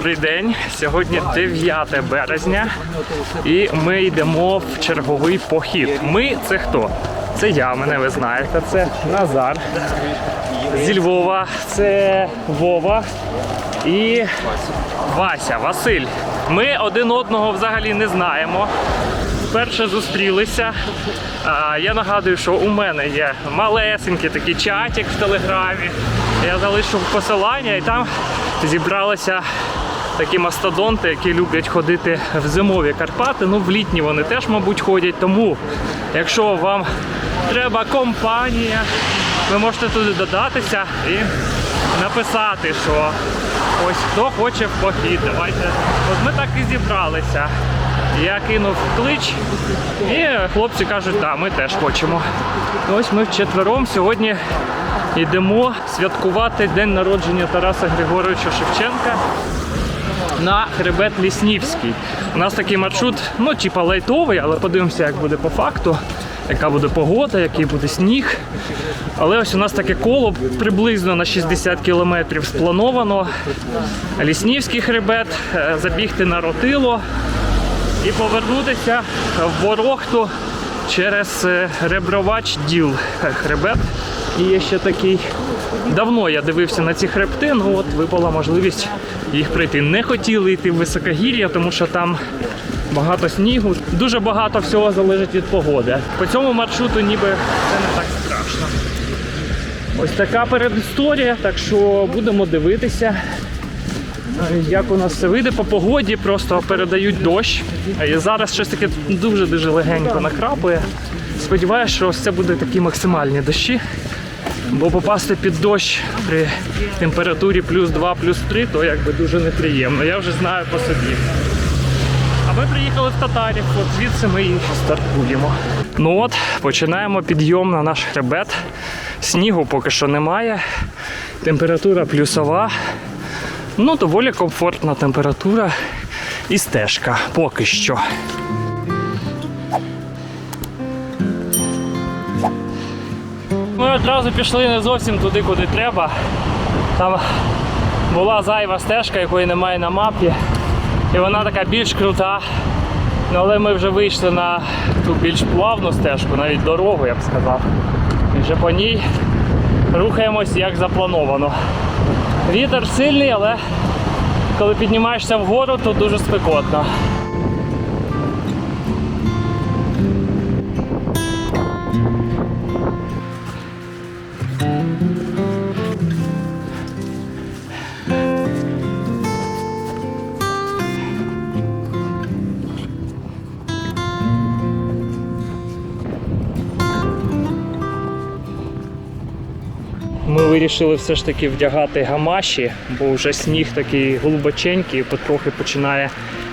добрий день. Сьогодні 9 березня, і ми йдемо в черговий похід. Ми це хто? Це я, мене ви знаєте. Це Назар зі Львова, це Вова і Вася, Василь. Ми один одного взагалі не знаємо. Вперше зустрілися. Я нагадую, що у мене є малесенький такий чатик в телеграмі. Я залишив посилання і там зібралися такі мастодонти, які люблять ходити в зимові Карпати. Ну, в літні вони теж, мабуть, ходять. Тому, якщо вам треба компанія, ви можете туди додатися і написати, що ось хто хоче в похід. Давайте. От ми так і зібралися. Я кинув клич, і хлопці кажуть, так, ми теж хочемо. Ось ми вчетвером сьогодні йдемо святкувати день народження Тараса Григоровича Шевченка на хребет Ліснівський. У нас такий маршрут, ну, типа лайтовий, але подивимося, як буде по факту, яка буде погода, який буде сніг. Але ось у нас таке коло приблизно на 60 кілометрів сплановано. Ліснівський хребет, е, забігти на ротило і повернутися в Ворохту через е, Ребровач Діл е, хребет. І є ще такий. Давно я дивився на ці хребти, ну от випала можливість їх пройти. Не хотіли йти в високогір'я, тому що там багато снігу. Дуже багато всього залежить від погоди. По цьому маршруту ніби це не так страшно. Ось така передісторія, так що будемо дивитися. Як у нас все вийде по погоді, просто передають дощ. І зараз щось таке дуже-дуже легенько накрапує. Сподіваюся, що це буде такі максимальні дощі. Бо попасти під дощ при температурі плюс 2, плюс 3, то якби дуже неприємно. Я вже знаю по собі. А ми приїхали в Татарів, звідси ми і стартуємо. Ну от, починаємо підйом на наш хребет. Снігу поки що немає. Температура плюсова. Ну, доволі комфортна температура і стежка поки що. Ми одразу пішли не зовсім туди, куди треба. Там була зайва стежка, якої немає на мапі. І вона така більш крута. Ну, але ми вже вийшли на ту більш плавну стежку, навіть дорогу, я б сказав. І вже по ній рухаємось як заплановано. Вітер сильний, але коли піднімаєшся вгору, то дуже спекотно. Вирішили все ж таки вдягати гамаші, бо вже сніг такий глибоченький, потрохи починає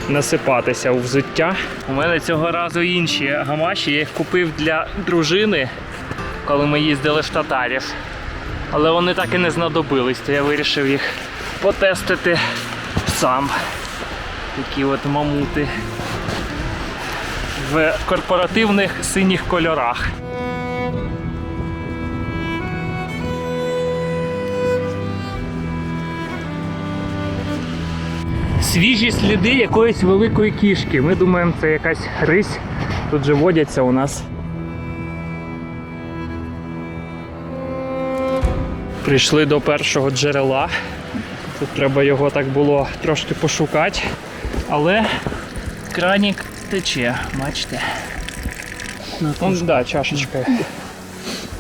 насипатися у взуття. У мене цього разу інші гамаші. Я їх купив для дружини, коли ми їздили в татарів. Але вони так і не знадобились, то я вирішив їх потестити сам. Такі от мамути в корпоративних синіх кольорах. Свіжі сліди якоїсь великої кішки. Ми думаємо, це якась рись. Тут же водяться у нас. Прийшли до першого джерела. Тут треба його так було трошки пошукати. Але кранік тече, бачите. Ну, да, чашечка.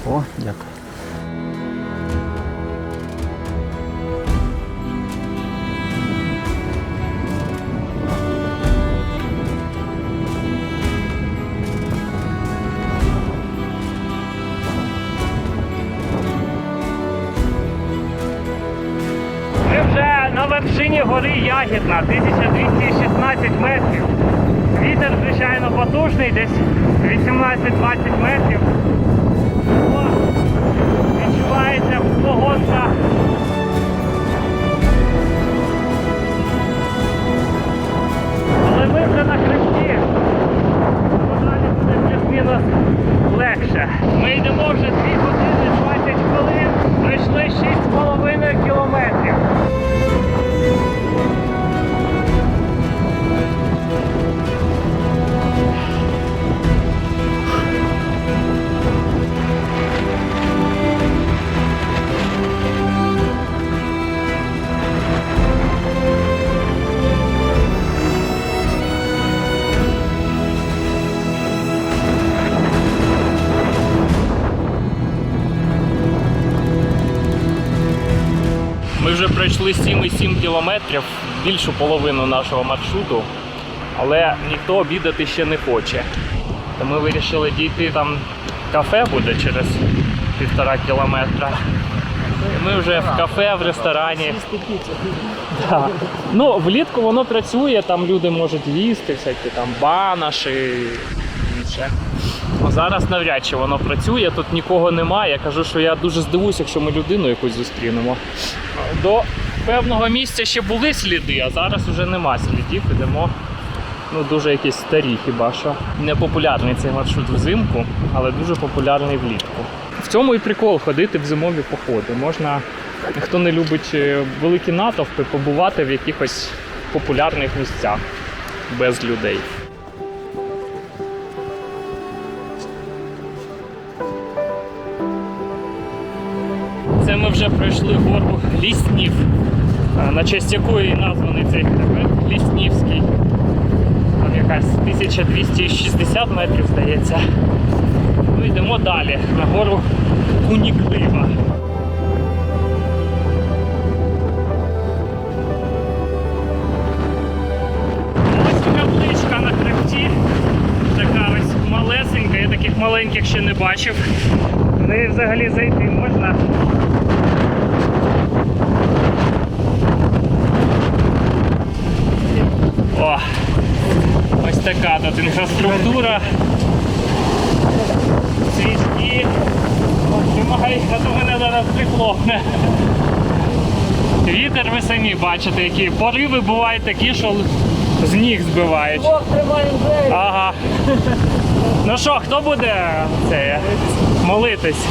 О, дякую. Гори 1216 метрів. Вітер, звичайно, потужний, десь 18-20 метрів. Відчувається погодка. Але ми вже на хребті. Далі буде плюс-мінус легше. Ми йдемо вже 2 години 20 хвилин, пройшли 6,5 кілометрів. Пройшли 7,7 кілометрів, більшу половину нашого маршруту, але ніхто обідати ще не хоче. То ми вирішили дійти там кафе буде через півтора кілометра. Ми вже в кафе, в ресторані. Да. Ну, влітку воно працює, там люди можуть їсти, всякі там банаші і інше. Зараз навряд чи воно працює, тут нікого немає. Я кажу, що я дуже здивуюся, якщо ми людину якусь зустрінемо. До певного місця ще були сліди, а зараз вже нема слідів. Ідемо ну, дуже якісь старі хіба що. Не популярний цей маршрут взимку, але дуже популярний влітку. В цьому і прикол ходити в зимові походи. Можна, хто не любить е, великі натовпи, побувати в якихось популярних місцях без людей. Вже пройшли гору Ліснів, на честь якої названий цей хребет Ліснівський. Там якась 1260 метрів, здається. Ну йдемо далі на гору Куніклива. Така ось малесенька, я таких маленьких ще не бачив. В неї взагалі зайти можна. О, ось така тут інфраструктура. Свічки. А то мене зараз приклопне. Вітер ви самі бачите, які пориви бувають такі, що з ніг збивають. Ага. Ну що, хто буде це, молитись?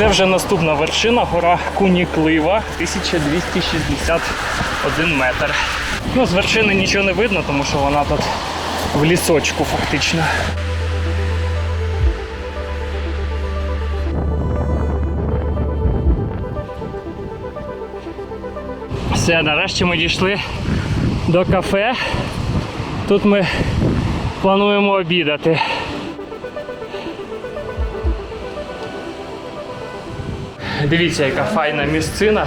Це вже наступна вершина, гора Куніклива, 1261 метр. Ну, з вершини нічого не видно, тому що вона тут в лісочку фактично. Все, нарешті ми дійшли до кафе. Тут ми плануємо обідати. Дивіться, яка файна місцина.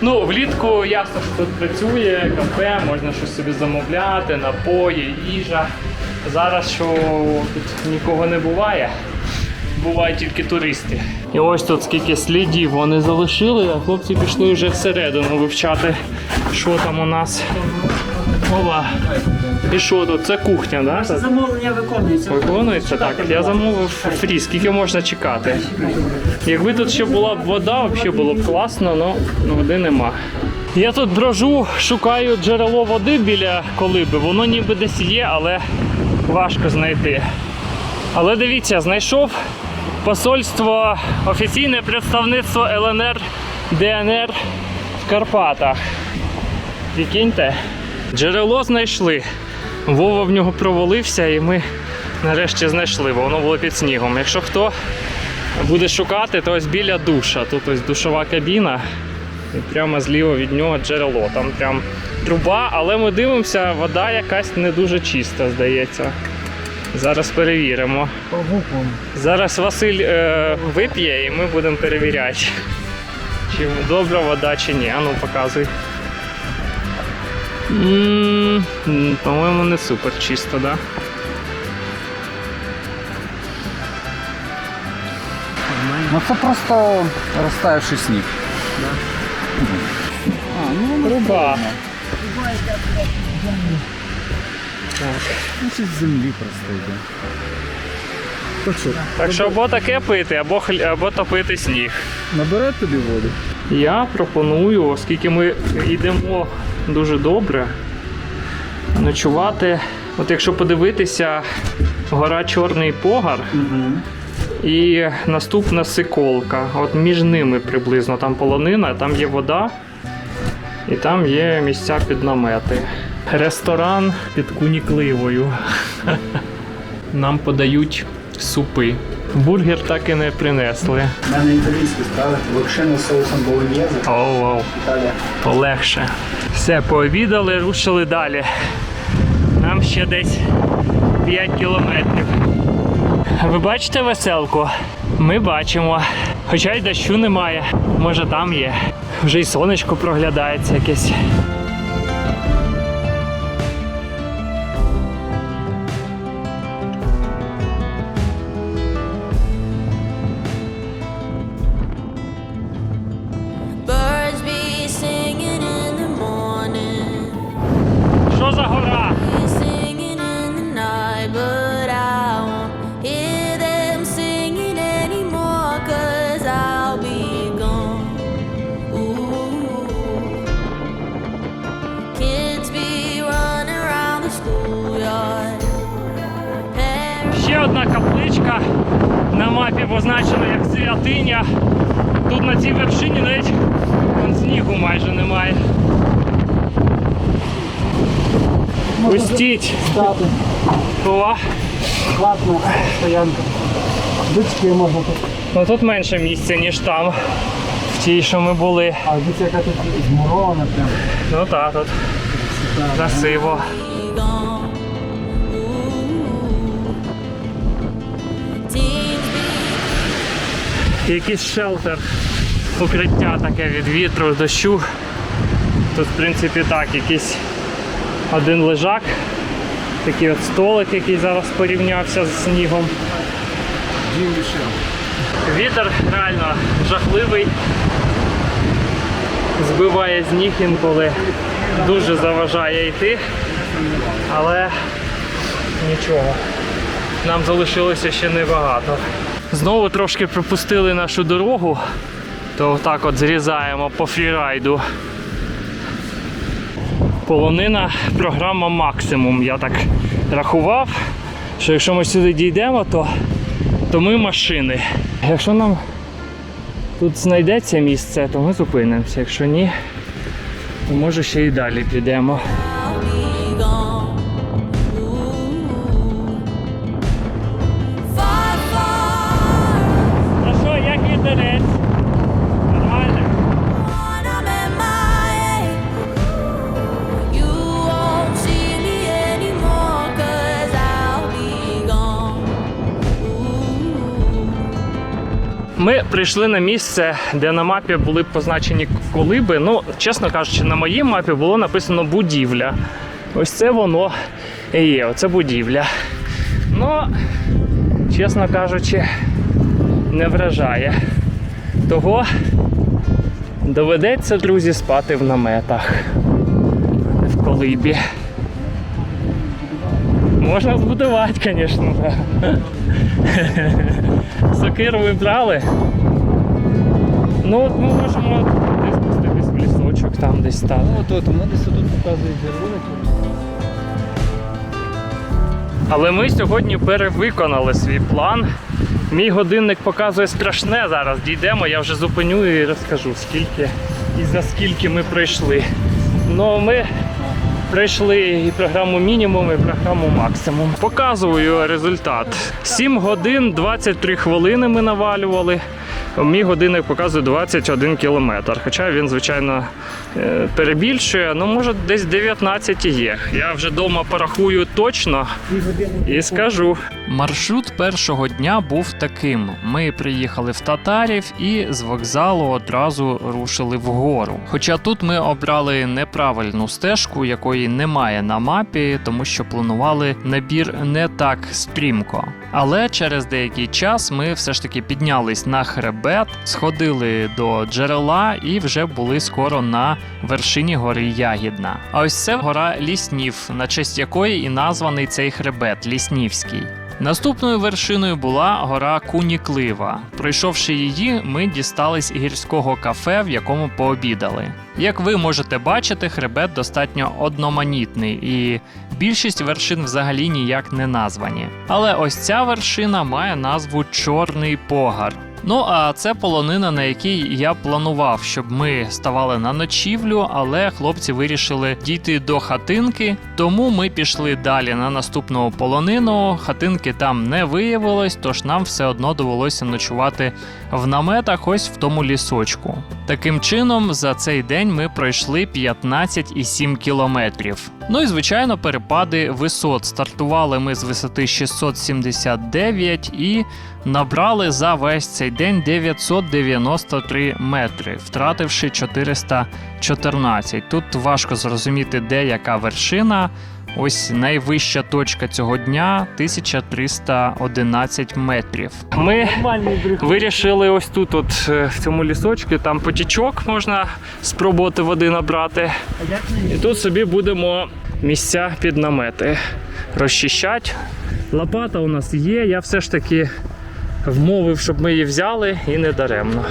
Ну, влітку ясно, що тут працює кафе, можна щось собі замовляти, напої, їжа. Зараз що тут нікого не буває, бувають тільки туристи. І ось тут скільки слідів вони залишили, а хлопці пішли вже всередину вивчати, що там у нас. Ова. І що тут? Це кухня, так? Да? Замовлення виконується. Виконується так. Я замовив фрі. Скільки можна чекати? Якби тут ще була б вода, взагалі було б класно, але води нема. Я тут брожу, шукаю джерело води біля колиби. Воно ніби десь є, але важко знайти. Але дивіться, знайшов посольство, офіційне представництво ЛНР ДНР в Карпатах. Прикиньте, джерело знайшли. Вова в нього провалився і ми нарешті знайшли, бо воно було під снігом. Якщо хто буде шукати, то ось біля душа. Тут ось душова кабіна. І прямо зліва від нього джерело. Там прям труба, але ми дивимося, вода якась не дуже чиста, здається. Зараз перевіримо. Зараз Василь е, вип'є і ми будемо перевіряти, чи добра вода, чи ні. Ану, показуй. По-моєму, не супер чисто, да? Ну це просто розтаявший сніг. Труба. Ну, це з землі просто йде. Так що, Так що або таке пити, або, хлі- або топити сніг. набере тобі воду? Я пропоную, оскільки ми йдемо дуже добре, ночувати. От якщо подивитися, гора Чорний Погар і наступна Сиколка. От між ними приблизно там полонина, там є вода і там є місця під намети. Ресторан під кунікливою. Нам подають супи. Бургер так і не принесли. У мене італійські страви, локшина з соусом болоньєзе, Оу, оу. Італія. полегше. Все, пообідали, рушили далі. Нам ще десь 5 кілометрів. Ви бачите веселку? Ми бачимо. Хоча й дощу немає. Може там є. Вже й сонечко проглядається якесь. На мапі позначена як святиня. Тут на цій вершині навіть вон, снігу майже немає. Пустіть! Стати, О, платна стоянка. Дочки можна тут. ну тут менше місця, ніж там, в тій, що ми були. А дивіться, яка тут змурована прям. Ну так, тут красиво. Якийсь шелтер, укриття таке від вітру, дощу. Тут, в принципі, так, якийсь один лежак, такий от столик, який зараз порівнявся з снігом. Вітер реально жахливий. Збиває з інколи. Дуже заважає йти. Але нічого. Нам залишилося ще небагато. Знову трошки пропустили нашу дорогу, то так от зрізаємо по фрірайду. Полонина програма максимум. Я так рахував, що якщо ми сюди дійдемо, то, то ми машини. Якщо нам тут знайдеться місце, то ми зупинимося. Якщо ні, то може ще й далі підемо. Ми прийшли на місце, де на мапі були позначені колиби. Ну, чесно кажучи, на моїй мапі було написано будівля. Ось це воно і є, оце будівля. Ну, чесно кажучи, не вражає. Того доведеться, друзі, спати в наметах. не В колибі. Можна збудувати, звісно. Сокиру ви брали? Ну, от ми можемо десь спуститись в лісочок, там десь стати. Ну, тут, воно десь тут показують зервунок. Але ми сьогодні перевиконали свій план. Мій годинник показує страшне зараз. Дійдемо, я вже зупиню і розкажу, скільки і за скільки ми пройшли. Ну, ми пройшли і програму мінімум, і програму максимум. Показую результат. 7 годин 23 хвилини ми навалювали. Мій годинник показує 21 кілометр. Хоча він, звичайно, е, перебільшує, ну може десь 19 і є. Я вже вдома порахую точно і скажу. Маршрут першого дня був таким: ми приїхали в Татарів і з вокзалу одразу рушили вгору. Хоча тут ми обрали неправильну стежку, якої немає на мапі, тому що планували набір не так стрімко. Але через деякий час ми все ж таки піднялись на хребет, сходили до джерела і вже були скоро на вершині гори Ягідна. А ось це гора Ліснів, на честь якої і названий цей хребет Ліснівський. Наступною вершиною була гора Куніклива. Пройшовши її, ми дістались гірського кафе, в якому пообідали. Як ви можете бачити, хребет достатньо одноманітний, і більшість вершин взагалі ніяк не названі. Але ось ця вершина має назву Чорний Погар. Ну а це полонина, на якій я планував, щоб ми ставали на ночівлю, але хлопці вирішили дійти до хатинки, тому ми пішли далі на наступну полонину. Хатинки там не виявилось, тож нам все одно довелося ночувати в наметах, ось в тому лісочку. Таким чином, за цей день ми пройшли 15,7 кілометрів. Ну і звичайно, перепади висот. Стартували ми з висоти 679 і набрали за весь цей день 993 метри, втративши 414. Тут важко зрозуміти, де яка вершина. Ось найвища точка цього дня 1311 метрів. Ми вирішили ось тут, от е, в цьому лісочку, там потічок можна спробувати води набрати. І тут собі будемо місця під намети розчищати. Лопата у нас є. Я все ж таки вмовив, щоб ми її взяли і не даремно.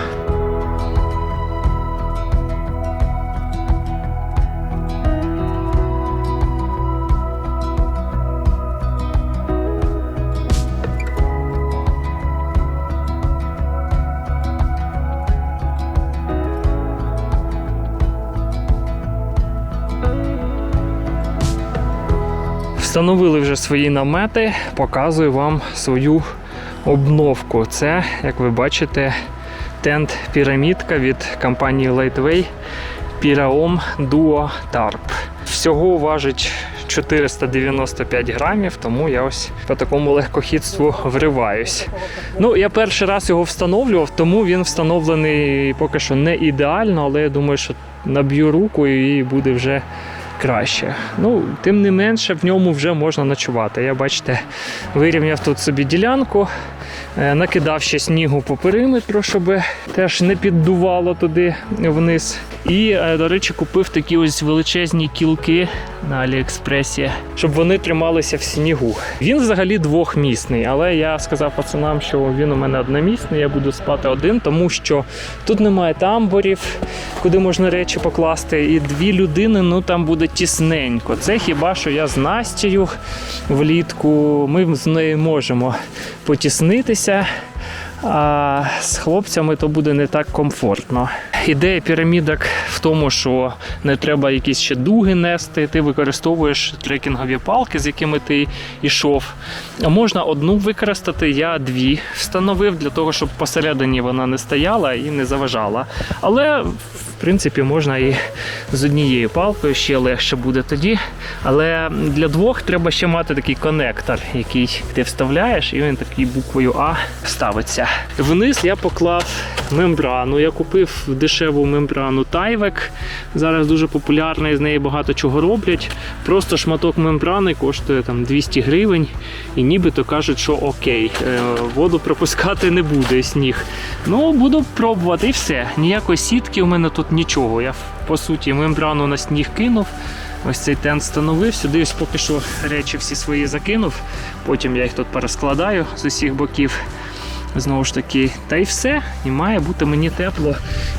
Встановили вже свої намети, показую вам свою обновку. Це, як ви бачите, тент пірамідка від компанії Lightway Piraom Duo Tarp. Всього важить 495 грамів, тому я ось по такому легкохідству вриваюсь. Ну, я перший раз його встановлював, тому він встановлений поки що не ідеально, але я думаю, що наб'ю руку і буде вже краще. Ну, тим не менше, в ньому вже можна ночувати. Я бачите, вирівняв тут собі ділянку, накидав ще снігу по периметру, щоб теж не піддувало туди вниз. І, е, до речі, купив такі ось величезні кілки на Аліекспресі, щоб вони трималися в снігу. Він взагалі двохмісний, але я сказав пацанам, що він у мене одномісний, я буду спати один, тому що тут немає тамбурів, куди можна речі покласти, і дві людини, ну там буде тісненько. Це хіба що я з Настею влітку. Ми з нею можемо потіснитися. А з хлопцями то буде не так комфортно. Ідея пірамідок в тому, що не треба якісь ще дуги нести. Ти використовуєш трекінгові палки, з якими ти йшов. Можна одну використати, я дві встановив для того, щоб посередині вона не стояла і не заважала. Але принципі можна і з однією палкою ще легше буде тоді. Але для двох треба ще мати такий конектор, який ти вставляєш, і він такий буквою А ставиться. Вниз я поклав мембрану. Я купив дешеву мембрану Тайвек. Зараз дуже популярна, і з неї багато чого роблять. Просто шматок мембрани коштує там 200 гривень, і нібито кажуть, що окей, е, воду пропускати не буде сніг. Ну, буду пробувати і все. Ніякої сітки у мене тут нічого. Я по суті мембрану на сніг кинув. Ось цей тент встановив. Сюди поки що речі всі свої закинув. Потім я їх тут перескладаю з усіх боків. Знову ж таки, та й все. І має бути мені тепло.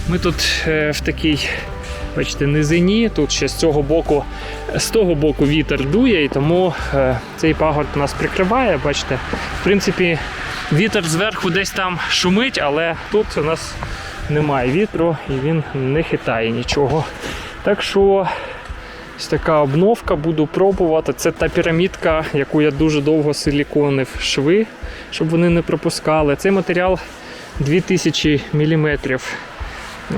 Ми тут е, в такій, бачите, низині. Тут ще з цього боку, з того боку вітер дує, і тому е, цей пагорб нас прикриває. Бачите, в принципі, вітер зверху десь там шумить, але тут у нас немає вітру і він не хитає нічого. Так що ось така обновка буду пробувати. Це та пірамідка, яку я дуже довго силіконив шви, щоб вони не пропускали. Цей матеріал 2000 мм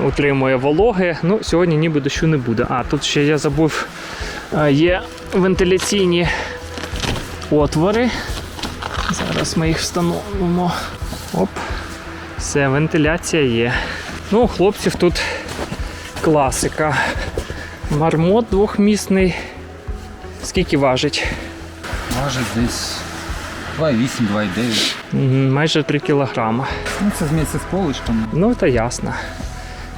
утримує вологи. Ну, сьогодні ніби дощу не буде. А, тут ще я забув, є вентиляційні отвори. Зараз ми їх встановимо. Оп. Все, вентиляція є. Ну, у хлопців тут класика. Мармот двохмісний. Скільки важить? Важить десь 2,8, 2,9. Майже 3 кілограма. Ну, це зміється з поличками. Ну, то ясно.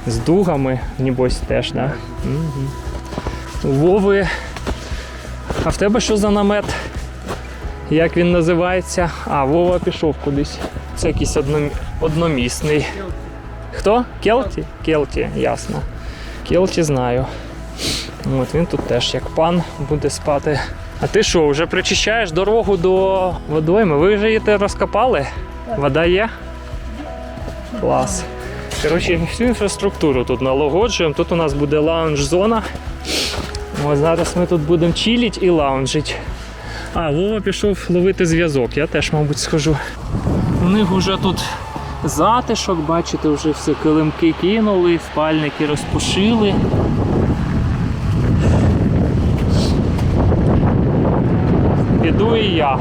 З дугами, небось, теж, да? Угу. Вови. А в тебе що за намет? Як він називається? А, Вова пішов кудись. Це якийсь одном... одномісний. Хто? Келті? Келті, ясно. Келті знаю. От він тут теж як пан буде спати. А ти що, вже причищаєш дорогу до водойми? Ви вже її розкопали? Вода є? Клас. Коротше, всю інфраструктуру тут налагоджуємо. Тут у нас буде лаунж-зона. Ось зараз ми тут будемо чиліть і лаунжити. А, Вова пішов ловити зв'язок, я теж, мабуть, схожу. У них вже тут затишок, бачите, вже все килимки кинули, спальники розпушили. Іду і я.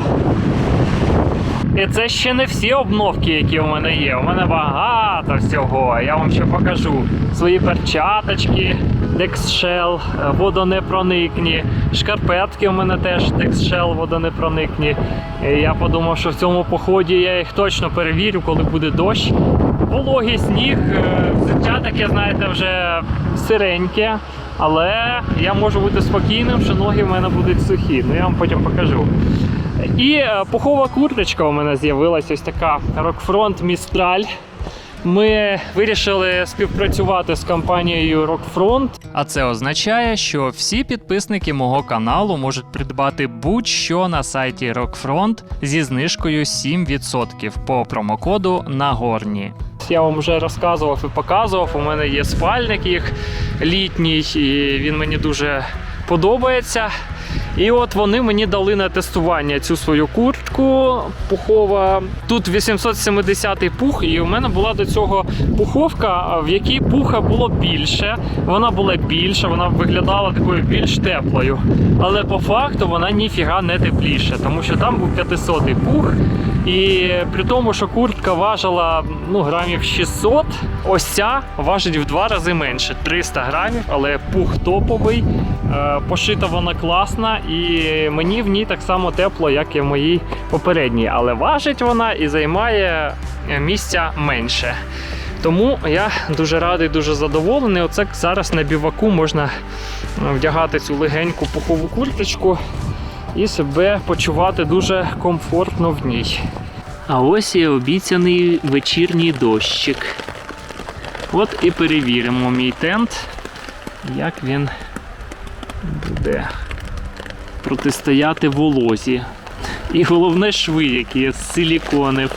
І це ще не всі обновки, які у мене є. У мене багато всього. Я вам ще покажу свої перчаточки, Dexshell, е, водонепроникні. Шкарпетки у мене теж Dexshell водонепроникні. І я подумав, що в цьому поході я їх точно перевірю, коли буде дощ. Вологий сніг, е, взуття таке, знаєте, вже сиреньке. Але я можу бути спокійним, що ноги в мене будуть сухі. Ну я вам потім покажу. І е, пухова курточка у мене з'явилася ось така Rockfront Mistral. Ми вирішили співпрацювати з компанією Rockfront. А це означає, що всі підписники мого каналу можуть придбати будь-що на сайті Rockfront зі знижкою 7% по промокоду Нагорні. Я вам вже розказував і показував. У мене є спальник їх літній, і він мені дуже подобається. І от вони мені дали на тестування цю свою куртку пухова. Тут 870 пух, і у мене була до цього пуховка, в якій пуха було більше. Вона була більша, вона виглядала такою більш теплою. Але по факту вона ніфіга не тепліша, тому що там був 500 пух. І при тому, що куртка важила ну, грамів 600, ось ця важить в два рази менше 300 грамів, але пух топовий. Е, Пошита вона класна, і мені в ній так само тепло, як і в моїй попередній. Але важить вона і займає е, місця менше. Тому я дуже радий, дуже задоволений. Оце зараз на біваку можна е, вдягати цю легеньку пухову курточку і себе почувати дуже комфортно в ній. А ось і обіцяний вечірній дощик. От і перевіримо мій тент, як він буде протистояти волозі. І головне шви, які я силіконив.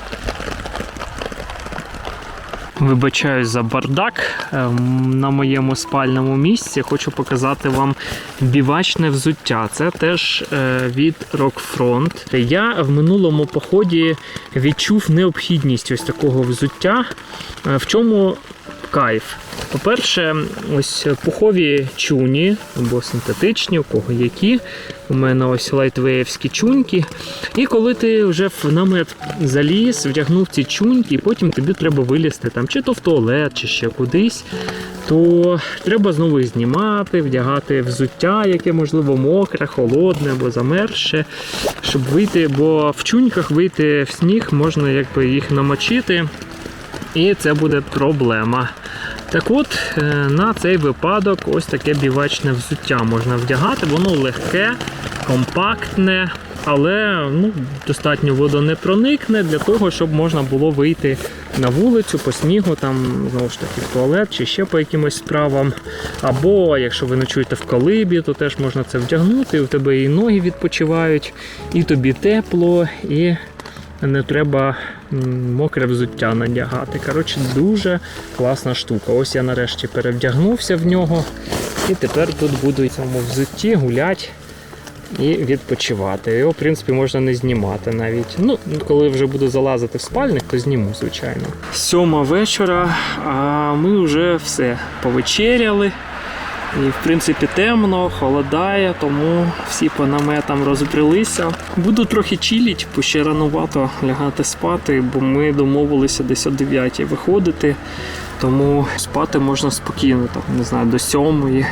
Вибачаюсь за бардак ем, на моєму спальному місці. Хочу показати вам бівачне взуття. Це теж е, від Rockfront. Я в минулому поході відчув необхідність ось такого взуття. Е, В чому кайф? По-перше, ось пухові чуні або синтетичні, у кого які. У мене ось лайтвеївські чуньки. І коли ти вже в намет заліз, вдягнув ці чуньки, і потім тобі треба вилізти там чи то в туалет, чи ще кудись, то треба знову їх знімати, вдягати взуття, яке можливо мокре, холодне або замерзше, щоб вийти, бо в чуньках вийти в сніг можна якби їх намочити, і це буде проблема. Так от, е, на цей випадок ось таке бівачне взуття можна вдягати. Воно легке, компактне, але ну, достатньо водонепроникне для того, щоб можна було вийти на вулицю по снігу, там знову ж таки в туалет чи ще по якимось справам. Або якщо ви ночуєте в колибі, то теж можна це вдягнути. У тебе і ноги відпочивають, і тобі тепло, і не треба мокре взуття надягати. Коротше, дуже класна штука. Ось я нарешті перевдягнувся в нього. І тепер тут буду в цьому взутті гуляти і відпочивати. Його, в принципі, можна не знімати навіть. Ну, коли вже буду залазити в спальник, то зніму, звичайно. Сьома вечора, а ми вже все повечеряли. І в принципі темно, холодає, тому всі по наметам розбрелися. Буду трохи чиліть, бо ще ранувато лягати спати, бо ми домовилися десь о 9 виходити. Тому спати можна спокійно, там, не знаю, до 7.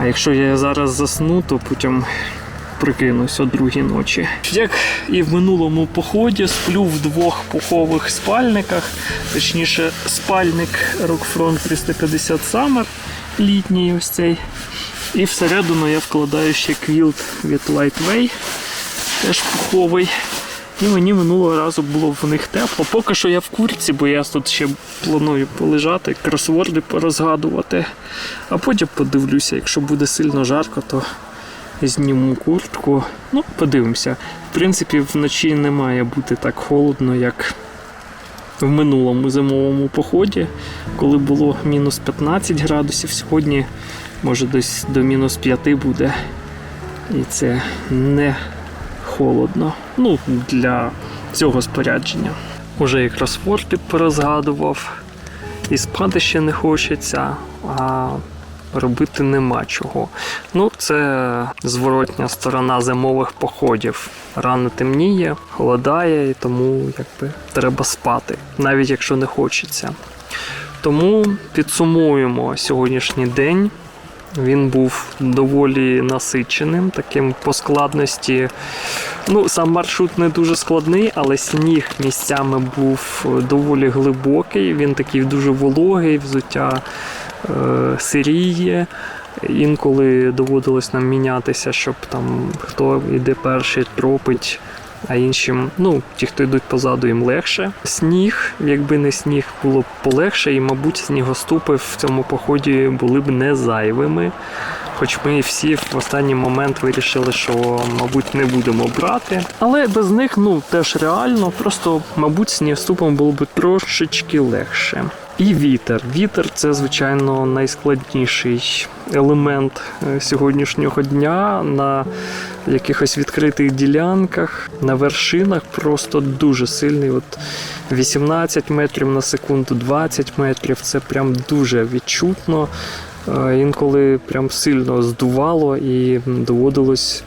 А якщо я зараз засну, то потім прикинусь о другій ночі. Як і в минулому поході, сплю в двох пухових спальниках, точніше, спальник Rockfront 350 Summer літній ось цей. І всередину я вкладаю ще квілт від Lightway. теж пуховий. І мені минулого разу було в них тепло. Поки що я в курці, бо я тут ще планую полежати, кросворди порозгадувати. А потім подивлюся, якщо буде сильно жарко, то зніму куртку. Ну, подивимося. В принципі, вночі не має бути так холодно, як в минулому зимовому поході, коли було мінус 15 градусів. Сьогодні може десь до мінус 5 буде. І це не холодно. Ну, для цього спорядження. Уже і кросворди порозгадував, і спати ще не хочеться, а робити нема чого. Ну, це зворотня сторона зимових походів. Рано темніє, холодає, і тому якби треба спати, навіть якщо не хочеться. Тому підсумуємо сьогоднішній день. Він був доволі насиченим, таким по складності. Ну, сам маршрут не дуже складний, але сніг місцями був доволі глибокий. Він такий дуже вологий, взуття сиріє. Інколи доводилось нам мінятися, щоб там хто йде перший, тропить, а іншим, ну, ті, хто йдуть позаду, їм легше. Сніг, якби не сніг, було б полегше, і, мабуть, снігоступи в цьому поході були б не зайвими. Хоч ми всі в останній момент вирішили, що, мабуть, не будемо брати. Але без них ну теж реально, просто, мабуть, снігоступом було б трошечки легше. І вітер. Вітер це, звичайно, найскладніший елемент е, сьогоднішнього дня на якихось відкритих ділянках, на вершинах просто дуже сильний. От 18 метрів на секунду, 20 метрів це прям дуже відчутно. Інколи прям сильно здувало і доводилось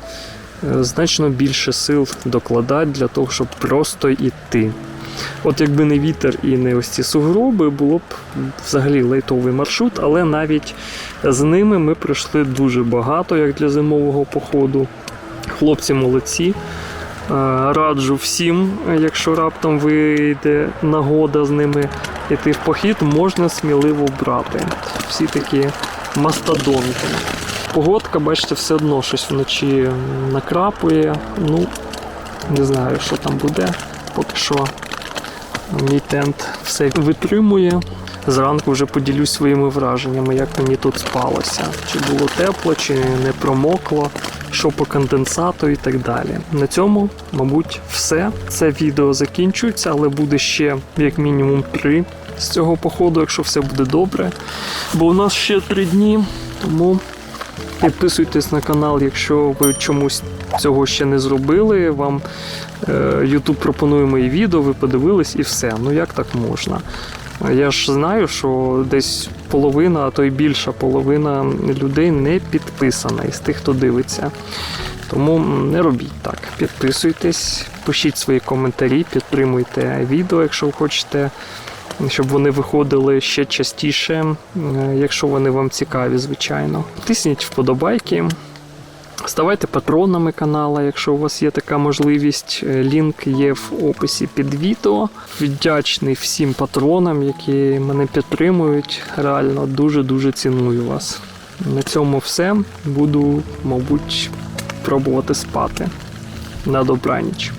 е, значно більше сил докладати для того, щоб просто йти. От якби не вітер і не ось ці сугроби, було б взагалі лайтовий маршрут, але навіть з ними ми пройшли дуже багато, як для зимового походу. Хлопці молодці. Е, Раджу всім, якщо раптом вийде нагода з ними йти в похід, можна сміливо брати. Всі такі мастодонти. Погодка, бачите, все одно щось вночі накрапує. Ну, не знаю, що там буде. Поки що мій тент все витримує. Зранку вже поділюсь своїми враженнями, як мені тут спалося. Чи було тепло, чи не промокло, що по конденсату і так далі. На цьому, мабуть, все. Це відео закінчується, але буде ще як мінімум три з цього походу, якщо все буде добре. Бо у нас ще три дні, тому Підписуйтесь на канал, якщо ви чомусь цього ще не зробили. Вам е, YouTube пропонує мої відео, ви подивились і все. Ну як так можна? Я ж знаю, що десь половина, а то й більша половина людей не підписана із тих, хто дивиться. Тому не робіть так. Підписуйтесь, пишіть свої коментарі, підтримуйте відео, якщо ви хочете щоб вони виходили ще частіше, е, якщо вони вам цікаві, звичайно. Тисніть вподобайки. Ставайте патронами канала, якщо у вас є така можливість. Е, Лінк є в описі під відео. Вдячний всім патронам, які мене підтримують. Реально дуже-дуже ціную вас. На цьому все. Буду, мабуть, пробувати спати. На добраніч.